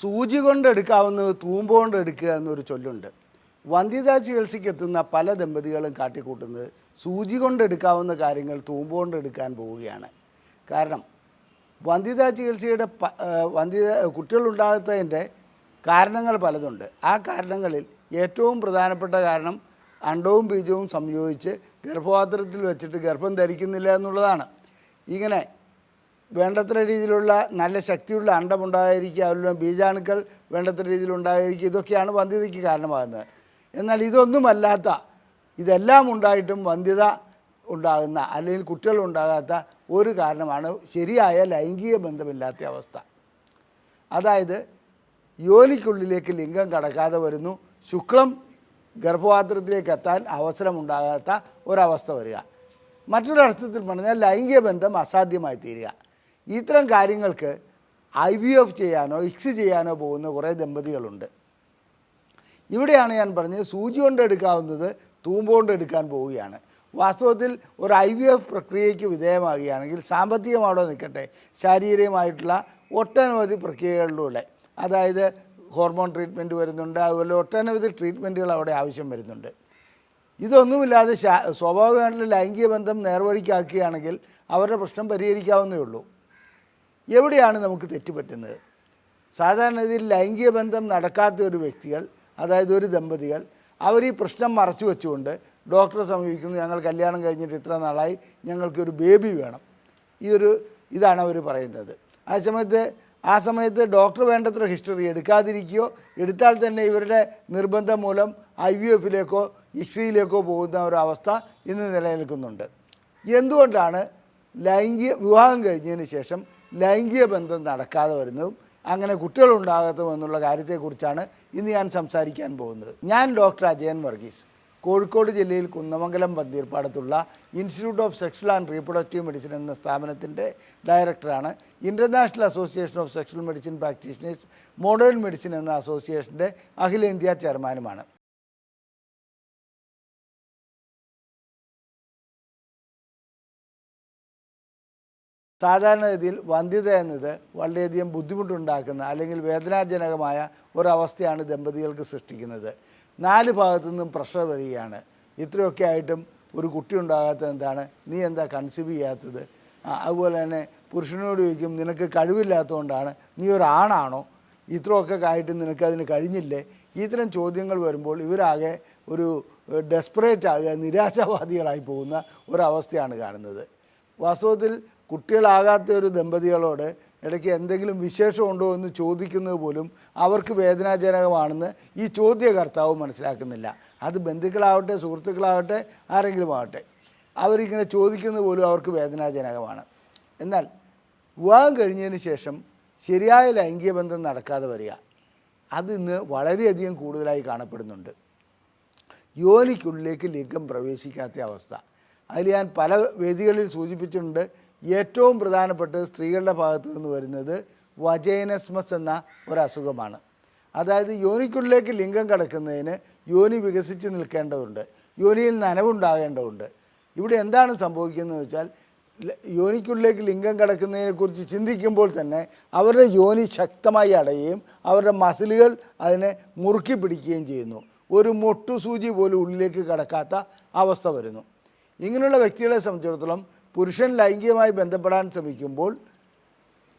സൂചി കൊണ്ട് എടുക്കാവുന്നത് തൂമ്പ എടുക്കുക എന്നൊരു ചൊല്ലുണ്ട്. വന്ധ്യതാ ചികിത്സയ്ക്ക് എത്തുന്ന പല ദമ്പതികളും കാട്ടിക്കൂട്ടുന്നത് സൂചി കൊണ്ട് എടുക്കാവുന്ന കാര്യങ്ങൾ തൂമ്പ കൊണ്ട് എടുക്കാൻ പോവുകയാണ്. കാരണം വന്ധ്യതാ ചികിത്സയുടെ പ വന്ധ്യത കുട്ടികളുണ്ടാകാത്തതിന്റെ കാരണങ്ങൾ പലതുണ്ട്. ആ കാരണങ്ങളിൽ ഏറ്റവും പ്രധാനപ്പെട്ട കാരണം അണ്ടവും ബീജവും സംയോജിച്ച് ഗർഭപാത്രത്തിൽ വെച്ചിട്ട് ഗർഭം ധരിക്കുന്നില്ല എന്നുള്ളതാണ്. ഇങ്ങനെ വേണ്ടത്ര രീതിയിലുള്ള നല്ല ശക്തിയുള്ള അണ്ടം ഉണ്ടായിരിക്കുക അതിലുള്ള ബീജാണുക്കൾ വേണ്ടത്ര രീതിയിൽ ഉണ്ടായിരിക്കുക ഇതൊക്കെയാണ് വന്ധ്യതയ്ക്ക് കാരണമാകുന്നത്. എന്നാൽ ഇതൊന്നുമല്ലാത്ത ഇതെല്ലാം ഉണ്ടായിട്ടും വന്ധ്യത ഉണ്ടാകുന്ന അല്ലെങ്കിൽ കുട്ടികൾ ഉണ്ടാകാത്ത ഒരു കാരണമാണ് ശരിയായ ലൈംഗിക ബന്ധമില്ലാത്ത അവസ്ഥ. അതായത് യോനിക്കുള്ളിലേക്ക് ലിംഗം കടക്കാതെ വരുന്നു. ശുക്ലം ഗർഭപാത്രത്തിലേക്ക് എത്താൻ അവസരമുണ്ടാകാത്ത ഒരവസ്ഥ വരിക. മറ്റൊരർത്ഥത്തിൽ പറഞ്ഞാൽ ലൈംഗിക ബന്ധം അസാധ്യമായി തീരുക ഇത്തരം കാര്യങ്ങൾക്ക് ഐ വി എഫ് ചെയ്യാനോ ഇക്സ് ചെയ്യാനോ പോകുന്ന കുറേ ദമ്പതികളുണ്ട്. ഇവിടെയാണ് ഞാൻ പറഞ്ഞത് സൂചി കൊണ്ട് എടുക്കാവുന്നത് തൂമ്പ കൊണ്ട് എടുക്കാൻ പോവുകയാണ്. വാസ്തവത്തിൽ ഒരു ഐ വി എഫ് പ്രക്രിയയ്ക്ക് വിധേയമാകുകയാണെങ്കിൽ സാമ്പത്തികം നിൽക്കട്ടെ? ശാരീരികമായിട്ടുള്ള ഒട്ടനവധി പ്രക്രിയകളിലൂടെ. അതായത് ഹോർമോൺ ട്രീറ്റ്മെന്റ് വരുന്നുണ്ട് അതുപോലെ ഒട്ടനവധി ട്രീറ്റ്മെന്റുകൾ അവിടെ ആവശ്യം വരുന്നുണ്ട്. ഇതൊന്നുമില്ലാതെ സ്വാഭാവികമായിട്ടുള്ള ലൈംഗിക ബന്ധം നേർവഴിക്കാക്കുകയാണെങ്കിൽ അവരുടെ പ്രശ്നം പരിഹരിക്കാവുന്നേ ഉള്ളൂ. എവിടെയാണ് നമുക്ക് തെറ്റുപറ്റുന്നത്? ഇതിൽ ലൈംഗിക ബന്ധം നടക്കാത്ത ഒരു വ്യക്തികൾ അതായത് ഒരു ദമ്പതികൾ അവർ ഈ പ്രശ്നം മറച്ചു വെച്ചുകൊണ്ട് ഡോക്ടറെ സമീപിക്കുന്നു ഞങ്ങൾ കല്യാണം കഴിഞ്ഞിട്ട് ഇത്ര നാളായി ഞങ്ങൾക്കൊരു ബേബി വേണം. ഈ ഒരു ഇതാണ് അവർ പറയുന്നത്. ആ സമയത്ത് ആ സമയത്ത് ഡോക്ടർ വേണ്ടത്ര ഹിസ്റ്ററി എടുക്കാതിരിക്കുകയോ എടുത്താൽ തന്നെ ഇവരുടെ നിർബന്ധം മൂലം ഐ വി എഫിലേക്കോ ഇക്സിയിലേക്കോ പോകുന്ന ഒരു അവസ്ഥ ഇന്ന് നിലനിൽക്കുന്നുണ്ട്. എന്തുകൊണ്ടാണ് ലൈംഗിക വിവാഹം കഴിഞ്ഞതിന് ശേഷം ലൈംഗിക ബന്ധം നടക്കാതെ വരുന്നതും അങ്ങനെ കുട്ടികളുണ്ടാകത്തും എന്നുള്ള കാര്യത്തെക്കുറിച്ചാണ് ഇന്ന് ഞാൻ സംസാരിക്കാൻ പോകുന്നത്. ഞാൻ ഡോക്ടർ അജയൻ വർഗീസ്. കോഴിക്കോട് ജില്ലയിൽ Kunnamangalam പന്തീർപ്പാടത്തുള്ള institute of sexual and reproductive medicine എന്ന സ്ഥാപനത്തിന്റെ ഡയറക്ടറാണ്. International association of sexual medicine practitioners modern medicine എന്ന അസോസിയേഷന്റെ അഖിലേന്ത്യാ ചെയർമാനുമാണ്. സാധാരണഗതിയിൽ വന്ധ്യത എന്നത് വളരെയധികം ബുദ്ധിമുട്ടുണ്ടാക്കുന്ന അല്ലെങ്കിൽ വേദനാജനകമായ ഒരവസ്ഥയാണ് ദമ്പതികൾക്ക് സൃഷ്ടിക്കുന്നത്. നാല് ഭാഗത്തു നിന്നും പ്രഷർ വരികയാണ്. ഇത്രയൊക്കെ ആയിട്ടും ഒരു കുട്ടി ഉണ്ടാകാത്തത് എന്താണ്? നീ എന്താ കൺസീവ് ചെയ്യാത്തത്? അതുപോലെ തന്നെ പുരുഷനോട് ചോദിക്കും നിനക്ക് കഴിവില്ലാത്തതുകൊണ്ടാണ്? നീ ഒരു ആണാണോ? ഇത്രയൊക്കെ ആയിട്ട് നിനക്കതിന് കഴിഞ്ഞില്ലേ? ഇത്തരം ചോദ്യങ്ങൾ വരുമ്പോൾ ഇവരാകെ ഒരു ഡെസ്പറേറ്റ് ആകുക നിരാശാവാദികളായി പോകുന്ന ഒരവസ്ഥയാണ് കാണുന്നത്. വാസ്തവത്തിൽ കുട്ടികളാകാത്ത ഒരു ദമ്പതികളോട് ഇടയ്ക്ക് എന്തെങ്കിലും വിശേഷമുണ്ടോ എന്ന് ചോദിക്കുന്നത് പോലും അവർക്ക് വേദനാജനകമാണെന്ന് ഈ ചോദ്യകർത്താവ് മനസ്സിലാക്കുന്നില്ല. അത് ബന്ധുക്കളാവട്ടെ സുഹൃത്തുക്കളാവട്ടെ ആരെങ്കിലും ആവട്ടെ. അവരിങ്ങനെ ചോദിക്കുന്നത് പോലും അവർക്ക് വേദനാജനകമാണ്. എന്നാൽ വിവാഹം കഴിഞ്ഞതിന് ശേഷം ശരിയായ ലൈംഗിക ബന്ധം നടക്കാതെ വരിക. അത് ഇന്ന് വളരെയധികം കൂടുതലായി കാണപ്പെടുന്നുണ്ട്. യോനിക്കുള്ളിലേക്ക് ലിംഗം പ്രവേശിക്കാത്ത അവസ്ഥ. അതിൽ ഞാൻ പല വേദികളിൽ സൂചിപ്പിച്ചിട്ടുണ്ട്. ഏറ്റവും പ്രധാനപ്പെട്ട് സ്ത്രീകളുടെ ഭാഗത്തു നിന്ന് വരുന്നത് വജൈനസ്മസ് എന്ന ഒരസുഖമാണ്. അതായത് യോനിക്കുള്ളിലേക്ക് ലിംഗം കടക്കുന്നതിന് യോനി വികസിച്ച് നിൽക്കേണ്ടതുണ്ട്. യോനിയിൽ നനവുണ്ടാകേണ്ടതുണ്ട്. ഇവിടെ എന്താണ് സംഭവിക്കുന്നത് വെച്ചാൽ യോനിക്കുള്ളിലേക്ക് ലിംഗം കടക്കുന്നതിനെക്കുറിച്ച് ചിന്തിക്കുമ്പോൾ തന്നെ അവരുടെ യോനി ശക്തമായി അടയുകയും അവരുടെ മസിലുകൾ അതിനെ മുറുക്കി പിടിക്കുകയും ചെയ്യുന്നു. ഒരു മൊട്ടുസൂചി പോലും ഉള്ളിലേക്ക് കടക്കാത്ത അവസ്ഥ വരുന്നു. ഇങ്ങനെയുള്ള വ്യക്തികളെ സംബന്ധിച്ചിടത്തോളം പുരുഷൻ ലൈംഗികമായി ബന്ധപ്പെടാൻ ശ്രമിക്കുമ്പോൾ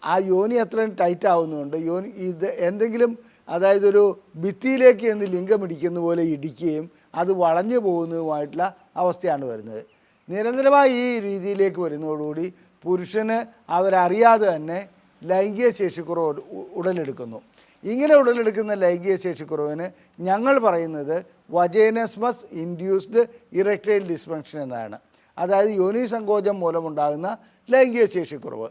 ആ യോനി അത്രയും ടൈറ്റ് ആവുന്നതുകൊണ്ട് യോനി ഇത് എന്തെങ്കിലും അതായത് ഒരു ഭിത്തിയിലേക്ക് എന്ന് ലിംഗം ഇടിക്കുന്ന പോലെ ഇടിക്കുകയും അത് വളഞ്ഞു പോകുന്നതുമായിട്ടുള്ള അവസ്ഥയാണ് വരുന്നത്. നിരന്തരമായി ഈ രീതിയിലേക്ക് വരുന്നതോടുകൂടി പുരുഷന് അവരറിയാതെ തന്നെ ലൈംഗിക ശേഷിക്കുറവ് ഉട- ഉടലെടുക്കുന്നു. ഇങ്ങനെ ഉടലെടുക്കുന്ന ലൈംഗിക ശേഷിക്കുറവിന് ഞങ്ങൾ പറയുന്നത് വജേനസ്മസ് ഇൻഡ്യൂസ്ഡ് ഇറക്ടൈൽ ഡിസ്ഫങ്ഷൻ എന്നാണ്. അതായത് യോനി സങ്കോചം മൂലമുണ്ടാകുന്ന ലൈംഗിക ശേഷിക്കുറവ്.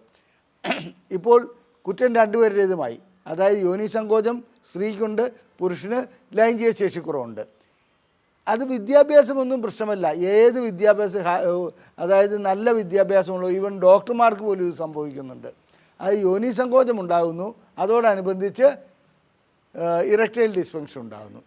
ഇപ്പോൾ കുറ്റം രണ്ടുപേരുടേതുമായി. അതായത് യോനി സങ്കോചം സ്ത്രീക്കുണ്ട് പുരുഷന് ലൈംഗിക ശേഷിക്കുറവുണ്ട്. അത് വിദ്യാഭ്യാസമൊന്നും പ്രശ്നമല്ല. ഏത് വിദ്യാഭ്യാസ അതായത് നല്ല വിദ്യാഭ്യാസമുള്ള ഈവൻ ഡോക്ടർമാർക്ക് പോലും ഇത് സംഭവിക്കുന്നുണ്ട്. അത് യോനി സങ്കോചം ഉണ്ടാകുന്നു. അതോടനുബന്ധിച്ച് ഇറക്ടൈൽ ഡിസ്ഫങ്ഷൻ ഉണ്ടാകുന്നു.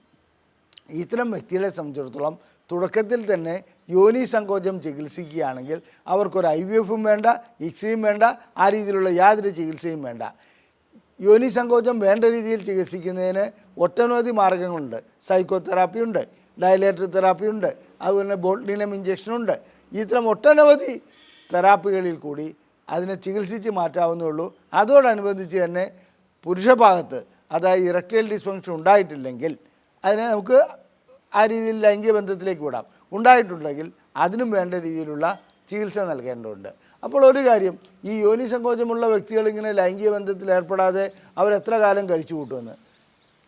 ഇത്തരം വ്യക്തികളെ സംബന്ധിച്ചിടത്തോളം തുടക്കത്തിൽ തന്നെ യോനി സങ്കോചം ചികിത്സിക്കുകയാണെങ്കിൽ അവർക്കൊരു ഐ വി എഫും വേണ്ട ഇക്സിയും വേണ്ട ആ രീതിയിലുള്ള യാതൊരു ചികിത്സയും വേണ്ട. യോനി സങ്കോചം വേണ്ട രീതിയിൽ ചികിത്സിക്കുന്നതിന് ഒട്ടനവധി മാർഗങ്ങളുണ്ട്. സൈക്കോ ഉണ്ട് ഡയലേറ്റർ തെറാപ്പി ഉണ്ട് അതുപോലെ തന്നെ ബോൾഡിനം ഇഞ്ചക്ഷനുണ്ട് ഇത്തരം ഒട്ടനവധി തെറാപ്പികളിൽ കൂടി അതിനെ ചികിത്സിച്ച് മാറ്റാവുന്നേ ഉള്ളൂ. അതോടനുബന്ധിച്ച് തന്നെ പുരുഷഭാഗത്ത് അതായത് ഇറക്കേൽ ഡിസ്ഫങ്ഷൻ ഉണ്ടായിട്ടില്ലെങ്കിൽ അതിനെ നമുക്ക് ആ രീതിയിൽ ലൈംഗിക ബന്ധത്തിലേക്ക് വിടാം. ഉണ്ടായിട്ടുണ്ടെങ്കിൽ അതിനും വേണ്ട രീതിയിലുള്ള ചികിത്സ നൽകേണ്ടതുണ്ട്. അപ്പോൾ ഒരു കാര്യം ഈ യോനി സങ്കോചമുള്ള വ്യക്തികൾ ഇങ്ങനെ ലൈംഗിക ബന്ധത്തിൽ ഏർപ്പെടാതെ അവരെത്ര കാലം കഴിച്ചു കൂട്ടുമെന്ന്?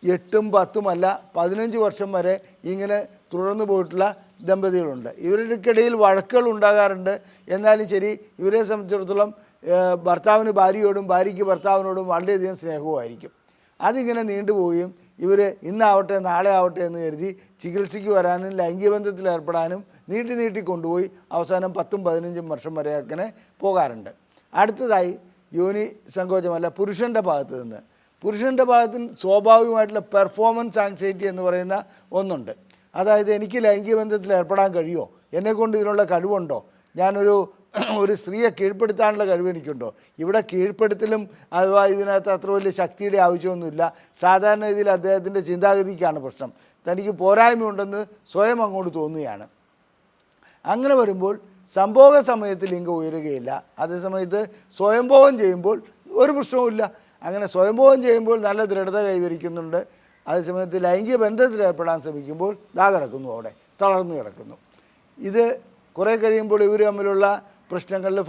എട്ടും പത്തുമല്ല പതിനഞ്ച് വർഷം വരെ ഇങ്ങനെ തുടർന്നു പോയിട്ടുള്ള ദമ്പതികളുണ്ട്. ഇവർക്കിടയിൽ വഴക്കുകൾ ഉണ്ടാകാറുണ്ട്. എന്നാലും ശരി ഇവരെ സംബന്ധിച്ചിടത്തോളം ഭർത്താവിന് ഭാര്യയോടും ഭാര്യയ്ക്ക് ഭർത്താവിനോടും വളരെയധികം സ്നേഹവുമായിരിക്കും. അതിങ്ങനെ നീണ്ടുപോവുകയും ഇവർ ഇന്നാവട്ടെ നാളെ ആവട്ടെ എന്ന് കരുതി ചികിത്സയ്ക്ക് വരാനും ലൈംഗികബന്ധത്തിൽ ഏർപ്പെടാനും നീട്ടി നീട്ടി കൊണ്ടുപോയി അവസാനം പത്തും പതിനഞ്ചും വർഷം വരെ അങ്ങനെ പോകാറുണ്ട്. അടുത്തതായി യോനി സങ്കോചമല്ല പുരുഷന്റെ ഭാഗത്ത് നിന്ന്. പുരുഷന്റെ ഭാഗത്ത് സ്വാഭാവികമായിട്ടുള്ള പെർഫോമൻസ് ആങ്സൈറ്റി എന്ന് പറയുന്ന ഒന്നുണ്ട്. അതായത് എനിക്ക് ലൈംഗിക ബന്ധത്തിൽ ഏർപ്പെടാൻ കഴിയുമോ? എന്നെക്കൊണ്ട് ഇതിനുള്ള കഴിവുണ്ടോ? ഞാനൊരു ഒരു സ്ത്രീയെ കീഴ്പ്പെടുത്താനുള്ള കഴിവ് എനിക്കുണ്ടോ? ഇവിടെ കീഴ്പ്പെടുത്തലും അഥവാ ഇതിനകത്ത് അത്ര വലിയ ശക്തിയുടെ ആവശ്യമൊന്നുമില്ല. സാധാരണ രീതിയിൽ അദ്ദേഹത്തിന്റെ ചിന്താഗതിക്കാണ് പ്രശ്നം. തനിക്ക് പോരായ്മയുണ്ടെന്ന് സ്വയം അങ്ങോട്ട് തോന്നുകയാണ്. അങ്ങനെ വരുമ്പോൾ സംഭോഗ സമയത്ത് ലിംഗം ഉയരുകയില്ല. അതേസമയത്ത് സ്വയംഭോഗം ചെയ്യുമ്പോൾ ഒരു പ്രശ്നവുമില്ല. അങ്ങനെ സ്വയംഭോഗം ചെയ്യുമ്പോൾ നല്ല ദൃഢത കൈവരിക്കുന്നുണ്ട്. അതേസമയത്ത് ലൈംഗിക ബന്ധത്തിൽ ഏർപ്പെടാൻ ശ്രമിക്കുമ്പോൾ ദാ കിടക്കുന്നു അവിടെ തളർന്നു കിടക്കുന്നു. ഇത് കുറേ കഴിയുമ്പോൾ ഇവർ തമ്മിലുള്ള പ്രശ്നങ്ങളിൽ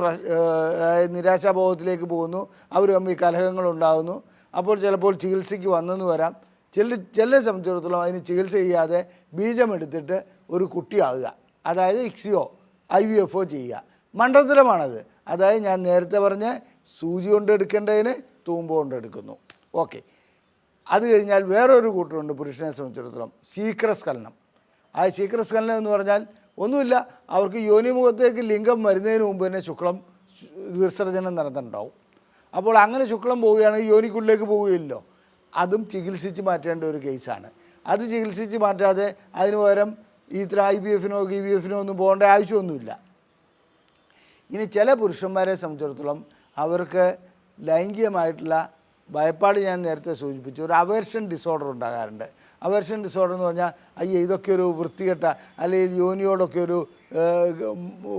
നിരാശാബോധത്തിലേക്ക് പോകുന്നു. അവർ തമ്മിൽ കലഹങ്ങൾ ഉണ്ടാകുന്നു അപ്പോൾ ചിലപ്പോൾ ചികിത്സയ്ക്ക് വന്നെന്ന് വരാം. ചില ചില സംബന്ധിച്ചിടത്തോളം അതിന് ചികിത്സ ചെയ്യാതെ ബീജമെടുത്തിട്ട് ഒരു കുട്ടിയാകുക. അതായത് ഇക്സിയോ ഐ വി എഫ് ഒ ചെയ്യുക. മണ്ടത്തരമാണത്. അതായത് ഞാൻ നേരത്തെ പറഞ്ഞ സൂചി കൊണ്ട് എടുക്കേണ്ടതിന് തൂമ്പ കൊണ്ട് എടുക്കുന്നു. ഓക്കെ. അത് കഴിഞ്ഞാൽ വേറൊരു കൂട്ടമുണ്ട് പുരുഷനെ സംബന്ധിച്ചിടത്തോളം. ശീക്രസ്ഖലനം. ആ ശീക്രസ്ഖലനം എന്ന് പറഞ്ഞാൽ ഒന്നുമില്ല. അവർക്ക് യോനിമുഖത്തേക്ക് ലിംഗം വരുന്നതിന് മുമ്പ് തന്നെ ശുക്ലം വിസർജനം നടന്നിട്ടുണ്ടാവും. അപ്പോൾ അങ്ങനെ ശുക്ലം പോവുകയാണെങ്കിൽ യോനിക്കുള്ളിലേക്ക് പോവുകയില്ലല്ലോ. അതും ചികിത്സിച്ച് മാറ്റേണ്ട ഒരു കേസാണ്. അത് ചികിത്സിച്ച് മാറ്റാതെ അതിന് പകരം ഈ ഇത്ര ഐ ബി എഫിനോ കി ബി എഫിനോ ഒന്നും പോകേണ്ട ആവശ്യമൊന്നുമില്ല. ഇനി ചില പുരുഷന്മാരെ സംബന്ധിച്ചിടത്തോളം അവർക്ക് ലൈംഗികമായിട്ടുള്ള ഭയപ്പാട് ഞാൻ നേരത്തെ സൂചിപ്പിച്ചു. ഒരു അവേർഷൻ ഡിസോർഡർ ഉണ്ടാകാറുണ്ട്. അവേർഷൻ ഡിസോർഡർ എന്ന് പറഞ്ഞാൽ അയ്യേ ഇതൊക്കെ ഒരു വൃത്തികെട്ട അല്ലെങ്കിൽ യോനിയോടൊക്കെ ഒരു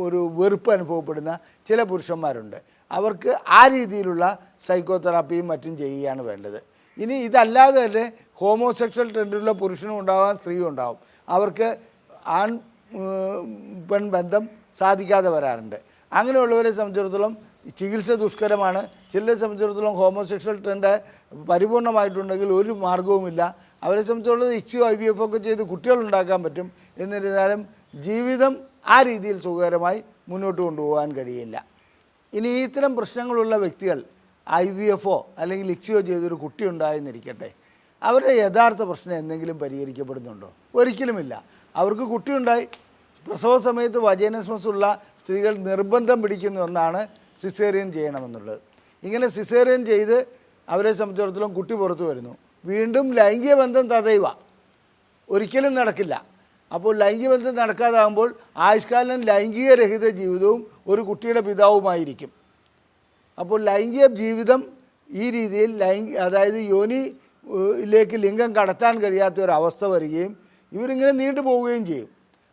ഒരു വെറുപ്പ് അനുഭവപ്പെടുന്ന ചില പുരുഷന്മാരുണ്ട്. അവർക്ക് ആ രീതിയിലുള്ള സൈക്കോതെറാപ്പിയും മറ്റും ചെയ്യുകയാണ് വേണ്ടത്. ഇനി ഇതല്ലാതെ തന്നെ ഹോമോസെക്ഷൽ ട്രെൻഡുള്ള പുരുഷനും ഉണ്ടാവാം സ്ത്രീയും ഉണ്ടാവും. അവർക്ക് ആൺ പെൺ ബന്ധം സാധിക്കാതെ വരാറുണ്ട്. അങ്ങനെയുള്ളവരെ സംബന്ധിച്ചിടത്തോളം ചികിത്സ ദുഷ്കരമാണ്. ചിലരെ സംബന്ധിച്ചിടത്തോളം ഹോമോസെക്ഷൽ ട്രെൻഡ് പരിപൂർണമായിട്ടുണ്ടെങ്കിൽ ഒരു മാർഗവുമില്ല. അവരെ സംബന്ധിച്ചിടത്തോളം ഇക്സിയോ ഐ വി എഫ് ഒക്കെ ചെയ്ത് കുട്ടികളുണ്ടാക്കാൻ പറ്റും എന്നിരുന്നാലും ജീവിതം ആ രീതിയിൽ സുഖകരമായി മുന്നോട്ട് കൊണ്ടുപോകാൻ കഴിയില്ല. ഇനി ഇത്തരം പ്രശ്നങ്ങളുള്ള വ്യക്തികൾ ഐ വി എഫോ അല്ലെങ്കിൽ ഇക്സിയോ ചെയ്തൊരു കുട്ടി ഉണ്ടായെന്നിരിക്കട്ടെ അവരുടെ യഥാർത്ഥ പ്രശ്നം എന്തെങ്കിലും പരിഹരിക്കപ്പെടുന്നുണ്ടോ? ഒരിക്കലുമില്ല. അവർക്ക് കുട്ടിയുണ്ടായി. പ്രസവ സമയത്ത് വജേനസ്മസ് ഉള്ള സ്ത്രീകൾ നിർബന്ധം പിടിക്കുന്നു ഒന്നാണ് സിസേറിയൻ ചെയ്യണമെന്നുള്ളത്. ഇങ്ങനെ സിസേറിയൻ ചെയ്ത് അവരെ സംബന്ധിച്ചിടത്തോളം കുട്ടി പുറത്തു വരുന്നു. വീണ്ടും ലൈംഗിക ബന്ധം തടയുക. ഒരിക്കലും നടക്കില്ല. അപ്പോൾ ലൈംഗിക ബന്ധം നടക്കാതാകുമ്പോൾ ആയുഷ്കാലം ലൈംഗിക രഹിത ജീവിതവും ഒരു കുട്ടിയുടെ പിതാവുമായിരിക്കും. അപ്പോൾ ലൈംഗിക ജീവിതം ഈ രീതിയിൽ ലൈംഗിക അതായത് യോനിയിലേക്ക് ലിംഗം കടത്താൻ കഴിയാത്ത ഒരു അവസ്ഥ വരികയും ഇവരിങ്ങനെ നീണ്ടു പോവുകയും ചെയ്യും.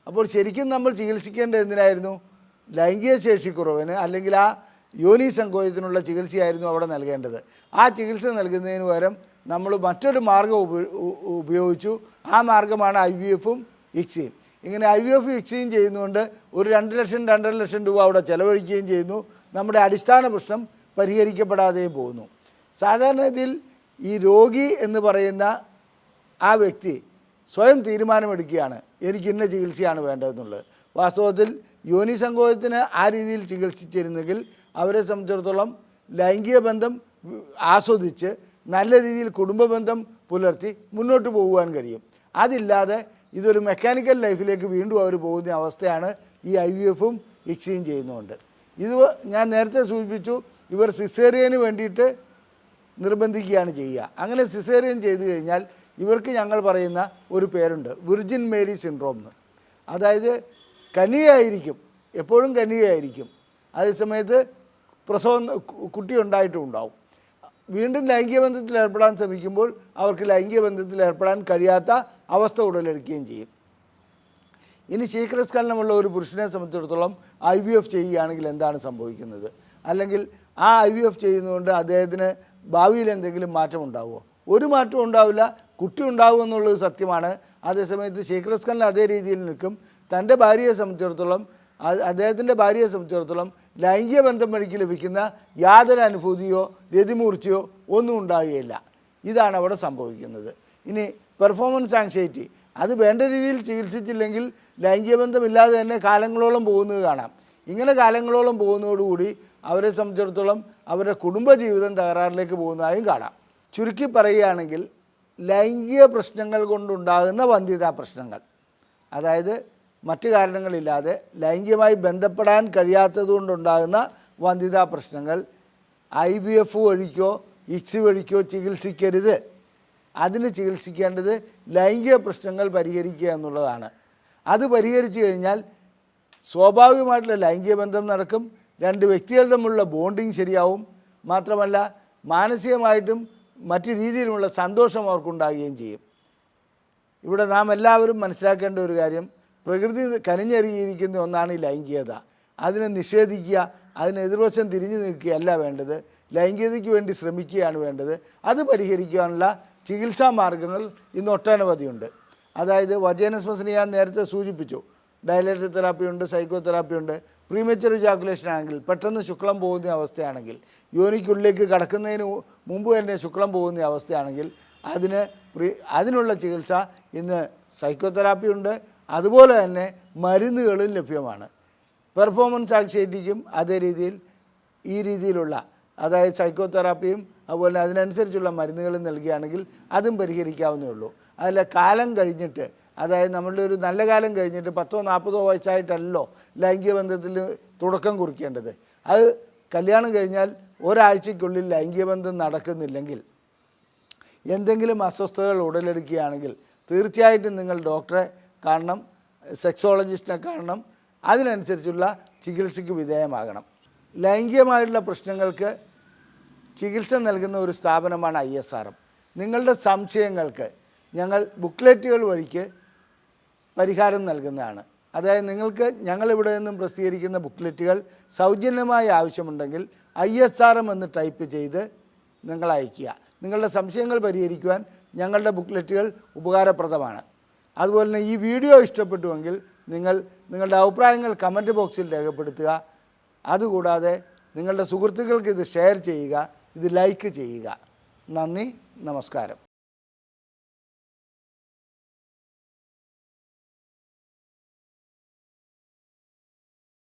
അപ്പോൾ ശരിക്കും നമ്മൾ ചികിത്സിക്കേണ്ടത് എന്തിനായിരുന്നു? ലൈംഗിക ശേഷിക്കുറവിന് അല്ലെങ്കിൽ ആ യോനി സങ്കോചത്തിനുള്ള ചികിത്സയായിരുന്നു അവിടെ നൽകേണ്ടത്. ആ ചികിത്സ നൽകുന്നതിന് പകരം നമ്മൾ മറ്റൊരു മാർഗം ഉപയോഗിച്ചു. ആ മാർഗമാണ് ഐ വി എഫും ഇക്സിയും. ഇങ്ങനെ ഐ വി എഫ് ഇക്സിയും ചെയ്യുന്നതുകൊണ്ട് ഒരു രണ്ട് ലക്ഷം രണ്ടര ലക്ഷം രൂപ അവിടെ ചെലവഴിക്കുകയും ചെയ്യുന്നു. നമ്മുടെ അടിസ്ഥാന പ്രശ്നം പരിഹരിക്കപ്പെടാതെയും പോകുന്നു. സാധാരണ ഇതിൽ ഈ രോഗി എന്ന് പറയുന്ന ആ വ്യക്തി സ്വയം തീരുമാനമെടുക്കുകയാണ്. എനിക്ക് ഇന്ന ചികിത്സയാണ് വേണ്ടതെന്നുള്ളത്. വാസ്തവത്തിൽ യോനി സങ്കോചത്തിന് ആ രീതിയിൽ ചികിത്സിച്ചിരുന്നെങ്കിൽ അവരെ സംബന്ധിച്ചിടത്തോളം ലൈംഗിക ബന്ധം ആസ്വദിച്ച് നല്ല രീതിയിൽ കുടുംബ ബന്ധം പുലർത്തി മുന്നോട്ട് പോകുവാൻ കഴിയും. അതില്ലാതെ ഇതൊരു മെക്കാനിക്കൽ ലൈഫിലേക്ക് വീണ്ടും അവർ പോകുന്ന അവസ്ഥയാണ് ഈ ഐ വി എഫും ഇക്സിയും ചെയ്യുന്നതുകൊണ്ട് ഇത് ഞാൻ നേരത്തെ സൂചിപ്പിച്ചു ഇവർ സിസേറിയന് വേണ്ടിയിട്ട് നിർബന്ധിക്കുകയാണ് ചെയ്യുക. അങ്ങനെ സിസേറിയൻ ചെയ്തു കഴിഞ്ഞാൽ ഇവർക്ക് ഞങ്ങൾ പറയുന്ന ഒരു പേരുണ്ട് വിർജിൻ മേരി സിൻഡ്രോം എന്ന് അതായത് കനിയായിരിക്കും എപ്പോഴും കനിയായിരിക്കും അതേസമയത്ത് പ്രസവം കുട്ടി ഉണ്ടായിട്ടും ഉണ്ടാവും വീണ്ടും ലൈംഗിക ബന്ധത്തിൽ ഏർപ്പെടാൻ ശ്രമിക്കുമ്പോൾ അവർക്ക് ലൈംഗിക ബന്ധത്തിൽ ഏർപ്പെടാൻ കഴിയാത്ത അവസ്ഥ ഉടലെടുക്കുകയും ചെയ്യും. ഇനി ശീഘ്രസ്ഖലനമുള്ള ഒരു പുരുഷനെ സംബന്ധിച്ചിടത്തോളം ഐ വി എഫ് ചെയ്യുകയാണെങ്കിൽ എന്താണ് സംഭവിക്കുന്നത്? അല്ലെങ്കിൽ ആ ഐ വി എഫ് ചെയ്യുന്നതുകൊണ്ട് അദ്ദേഹത്തിന് ഭാവിയിൽ എന്തെങ്കിലും മാറ്റം ഉണ്ടാവുമോ ഒരു മാറ്റവും ഉണ്ടാവില്ല. കുട്ടി ഉണ്ടാവും എന്നുള്ളത് സത്യമാണ്. അതേസമയത്ത് ശീഘ്രസ്ഖലനം അതേ രീതിയിൽ നിൽക്കും. തന്റെ ഭാര്യയെ സംബന്ധിച്ചിടത്തോളം അദ്ദേഹത്തിന്റെ ഭാര്യയെ സംബന്ധിച്ചിടത്തോളം ലൈംഗിക ബന്ധം വഴിക്ക് ലഭിക്കുന്ന യാതൊരു അനുഭൂതിയോ രതിമൂർച്ചയോ ഒന്നും ഉണ്ടാകുകയില്ല. ഇതാണ് അവിടെ സംഭവിക്കുന്നത്. ഇനി പെർഫോമൻസ് ആങ്സൈറ്റി അത് വേണ്ട രീതിയിൽ ചികിത്സിച്ചില്ലെങ്കിൽ ലൈംഗിക ബന്ധമില്ലാതെ തന്നെ കാലങ്ങളോളം പോകുന്നത് കാണാം. ഇങ്ങനെ കാലങ്ങളോളം പോകുന്നതോടുകൂടി അവരെ സംബന്ധിച്ചിടത്തോളം അവരുടെ കുടുംബജീവിതം തകരാറിലേക്ക് പോകുന്നതായും കാണാം. ചുരുക്കി പറയുകയാണെങ്കിൽ ലൈംഗിക പ്രശ്നങ്ങൾ കൊണ്ടുണ്ടാകുന്ന വന്ധ്യതാ പ്രശ്നങ്ങൾ. അതായത് മറ്റു കാരണങ്ങളില്ലാതെ ലൈംഗികമായി ബന്ധപ്പെടാൻ കഴിയാത്തത് കൊണ്ടുണ്ടാകുന്ന വന്ധ്യതാ പ്രശ്നങ്ങൾ ഐ ബി എഫ് വഴിക്കോ ഇക്സ് വഴിക്കോ ചികിത്സിക്കരുത്. അതിന് ചികിത്സിക്കേണ്ടത് ലൈംഗിക പ്രശ്നങ്ങൾ പരിഹരിക്കുക എന്നുള്ളതാണ്. അത് പരിഹരിച്ചു കഴിഞ്ഞാൽ സ്വാഭാവികമായിട്ടുള്ള ലൈംഗിക ബന്ധം നടക്കും രണ്ട് വ്യക്തികൾ തമ്മിലുള്ള ബോണ്ടിങ് ശരിയാവും മാത്രമല്ല മാനസികമായിട്ടും മറ്റു രീതിയിലുമുള്ള സന്തോഷം അവർക്കുണ്ടാകുകയും ചെയ്യും. ഇവിടെ നാം എല്ലാവരും മനസ്സിലാക്കേണ്ട ഒരു കാര്യം പ്രകൃതി കനിഞ്ഞെറിയിരിക്കുന്ന ഒന്നാണ് ഈ ലൈംഗികത. അതിനെ നിഷേധിക്കുക അതിന് എതിർവശം തിരിഞ്ഞു നിൽക്കുകയല്ല വേണ്ടത്. ലൈംഗികതയ്ക്ക് വേണ്ടി ശ്രമിക്കുകയാണ് വേണ്ടത്. അത് പരിഹരിക്കാനുള്ള ചികിത്സാ മാർഗങ്ങൾ ഇന്ന് ഒട്ടനവധിയുണ്ട്. അതായത് വജേനസ്മസിനെ ഞാൻ നേരത്തെ സൂചിപ്പിച്ചു. ഡയലേറ്റർ തെറാപ്പി ഉണ്ട് സൈക്കോ തെറാപ്പി ഉണ്ട്. പ്രീമച്ചർ ജാക്കുലേഷൻ ആണെങ്കിൽ പെട്ടെന്ന് ശുക്ലം പോകുന്ന അവസ്ഥയാണെങ്കിൽ യോനിക്കുള്ളിലേക്ക് കടക്കുന്നതിന് മുമ്പ് തന്നെ ശുക്ലം പോകുന്ന അവസ്ഥയാണെങ്കിൽ അതിന് അതിനുള്ള ചികിത്സ ഇന്ന് സൈക്കോ തെറാപ്പി ഉണ്ട് അതുപോലെ തന്നെ മരുന്നുകളും ലഭ്യമാണ്. പെർഫോമൻസ് ആങ്ഷൈറ്റിക്കും അതേ രീതിയിൽ ഈ രീതിയിലുള്ള അതായത് സൈക്കോതെറാപ്പിയും അതുപോലെ അതിനനുസരിച്ചുള്ള മരുന്നുകളും നൽകുകയാണെങ്കിൽ അതും പരിഹരിക്കാവുന്നേ ഉള്ളൂ. അതിൽ കാലം കഴിഞ്ഞിട്ട് അതായത് നമ്മളുടെ ഒരു നല്ല കാലം കഴിഞ്ഞിട്ട് പത്തോ നാൽപ്പതോ വയസ്സായിട്ടല്ലോ ലൈംഗിക ബന്ധത്തിൽ തുടക്കം കുറിക്കേണ്ടത്. അത് കല്യാണം കഴിഞ്ഞാൽ ഒരാഴ്ചയ്ക്കുള്ളിൽ ലൈംഗിക ബന്ധം നടക്കുന്നില്ലെങ്കിൽ എന്തെങ്കിലും അസ്വസ്ഥതകൾ ഉടലെടുക്കുകയാണെങ്കിൽ തീർച്ചയായിട്ടും നിങ്ങൾ ഡോക്ടറെ കാണണം സെക്സോളജിസ്റ്റിനെ കാണണം അതിനനുസരിച്ചുള്ള ചികിത്സയ്ക്ക് വിധേയമാകണം. ലൈംഗികമായിട്ടുള്ള പ്രശ്നങ്ങൾക്ക് ചികിത്സ നൽകുന്ന ഒരു സ്ഥാപനമാണ് ഐ എസ് ആർ എം. നിങ്ങളുടെ സംശയങ്ങൾക്ക് ഞങ്ങൾ ബുക്ക്ലെറ്റുകൾ വഴിക്ക് പരിഹാരം നൽകുന്നതാണ്. അതായത് നിങ്ങൾക്ക് ഞങ്ങളിവിടെ നിന്നും പ്രസിദ്ധീകരിക്കുന്ന ബുക്ക്ലെറ്റുകൾ സൗജന്യമായി ആവശ്യമുണ്ടെങ്കിൽ ഐ എസ് ആർ എം എന്ന് ടൈപ്പ് ചെയ്ത് നിങ്ങൾ അയയ്ക്കുക നിങ്ങളുടെ സംശയങ്ങൾ പരിഹരിക്കുവാൻ ഞങ്ങളുടെ ബുക്ക്ലെറ്റുകൾ ഉപകാരപ്രദമാണ്. അതുപോലെ തന്നെ ഈ വീഡിയോ ഇഷ്ടപ്പെട്ടുവെങ്കിൽ നിങ്ങൾ നിങ്ങളുടെ അഭിപ്രായങ്ങൾ കമന്റ് ബോക്സിൽ രേഖപ്പെടുത്തുക. അതുകൂടാതെ നിങ്ങളുടെ സുഹൃത്തുക്കൾക്ക് ഇത് ഷെയർ ചെയ്യുക. ഇത് ലൈക്ക് ചെയ്യുക. നന്ദി. നമസ്കാരം.